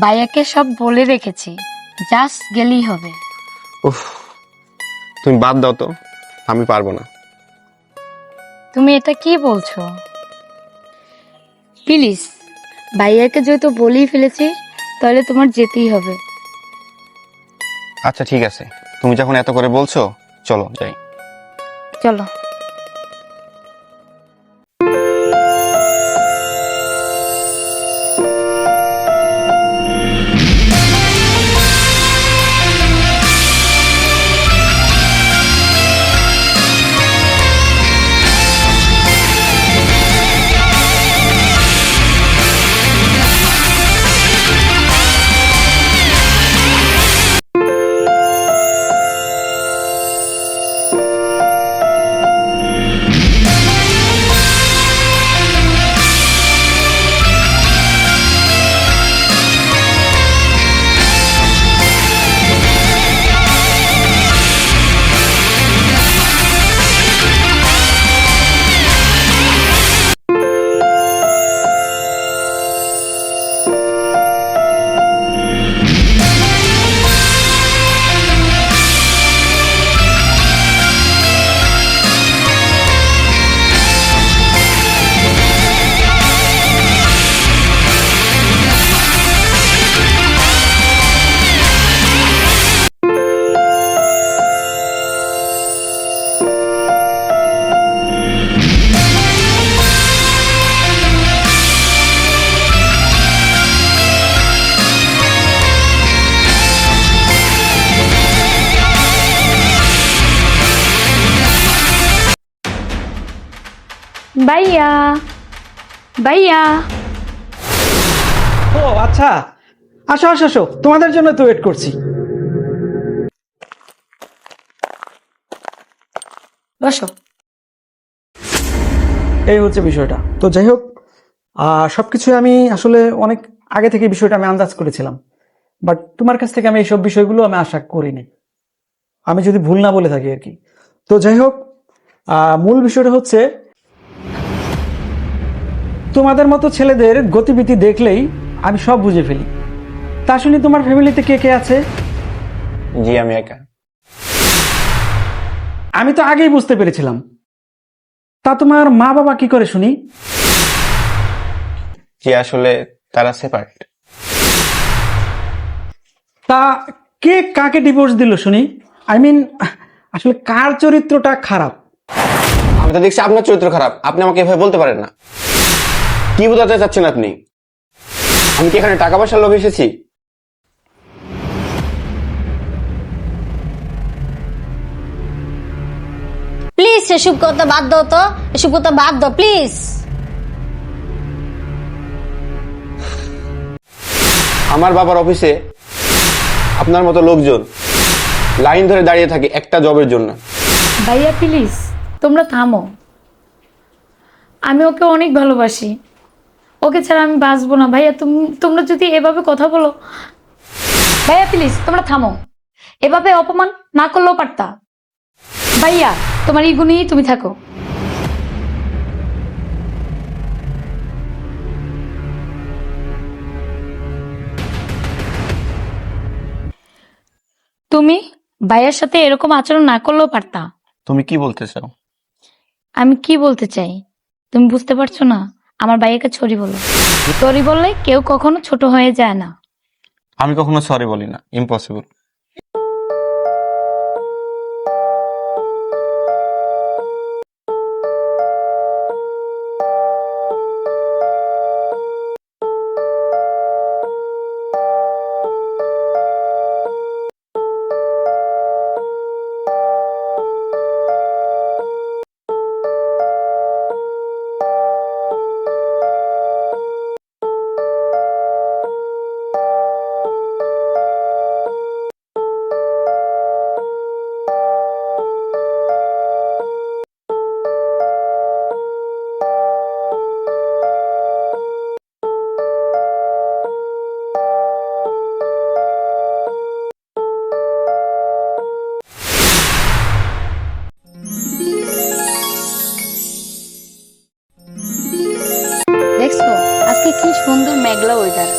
ভাইয়াকে সব বলে রেখেছি জাস্ট গেলেই হবে। উফ তুমি বাদ দাও তো আমি পারব না। তুমি এটা কি বলছো? প্লিজ ভাইয়াকে যেহেতু বলেই ফেলেছি তাহলে তোমার যেতেই হবে। আচ্ছা ঠিক আছে। তুমি যখন এত করে বলছো চলো যাই। চলো। ভাইয়া ভাইয়া। ও আচ্ছা। আসো আসো আসো। তোমাদের জন্য তো ওয়েট করছি। বসো। এই হচ্ছে বিষয়টা। তো যাই হোক সব কিছু আমি আসলে অনেক আগে থেকে বিষয়টা আমি আন্দাজ করেছিলাম। বাট তোমার কাছ থেকে আমি এইসব বিষয়গুলো আমি আশা করিনি। আমি যদি ভুল না বলে থাকি আর কি। তো যাই হোক আহ, মূল বিষয়টা হচ্ছে তোমাদের মতো ছেলেদের গতিবিধি দেখলেই আমি সব বুঝে ফেলি। তা শুনি তোমার ফ্যামিলিতে কে কে আছে? জি আমি একা। আমি তো আগেই বুঝতে পেরেছিলাম। তা তোমার মা বাবা কি করে শুনি? জি আসলে তারা সেপারেট তা কে কাকে ডিভোর্স দিল শুনি? আই মিন আসলে কার চরিত্রটা খারাপ? আমি তো দেখছি আপনার চরিত্র খারাপ। আপনি আমাকে এভাবে বলতে পারেন না। কি বোঝাতে চাচ্ছেন আপনি? আমি কি এখানে টাকা পয়সার লোভ এসেছি? প্লিজ এসব করতে বাদ দাও তো। এসব করতে বাদ দাও প্লিজ আমার বাবার অফিসে আপনার মতো লোকজন লাইন ধরে দাঁড়িয়ে থাকে একটা জবের জন্য। ভাইয়া প্লিজ তোমরা থামো। আমি ওকে অনেক ভালোবাসি। ওকে ছাড়া আমি বাঁচবো না। ভাইয়া তুমি তোমরা যদি এভাবে কথা বলো। ভাইয়া প্লিজ তোমরা থামো। এভাবে অপমান না করলেও পারতা। ভাইয়া তোমার এই গুণেই তুমি থাকো। তুমি ভাইয়ার সাথে এরকম আচরণ না করলেও পারতা। তুমি কি বলতে চাও? আমি কি বলতে চাই? তুমি বুঝতে পারছ না? আমার ভাইয়াকে ছড়ি বলো। সরি বললে কেউ কখনো ছোট হয়ে যায় না। আমি কখনো সরি বলি না ইম্পসিবল দেখছ? আজকে কি সুন্দর মেঘলা ওয়েদার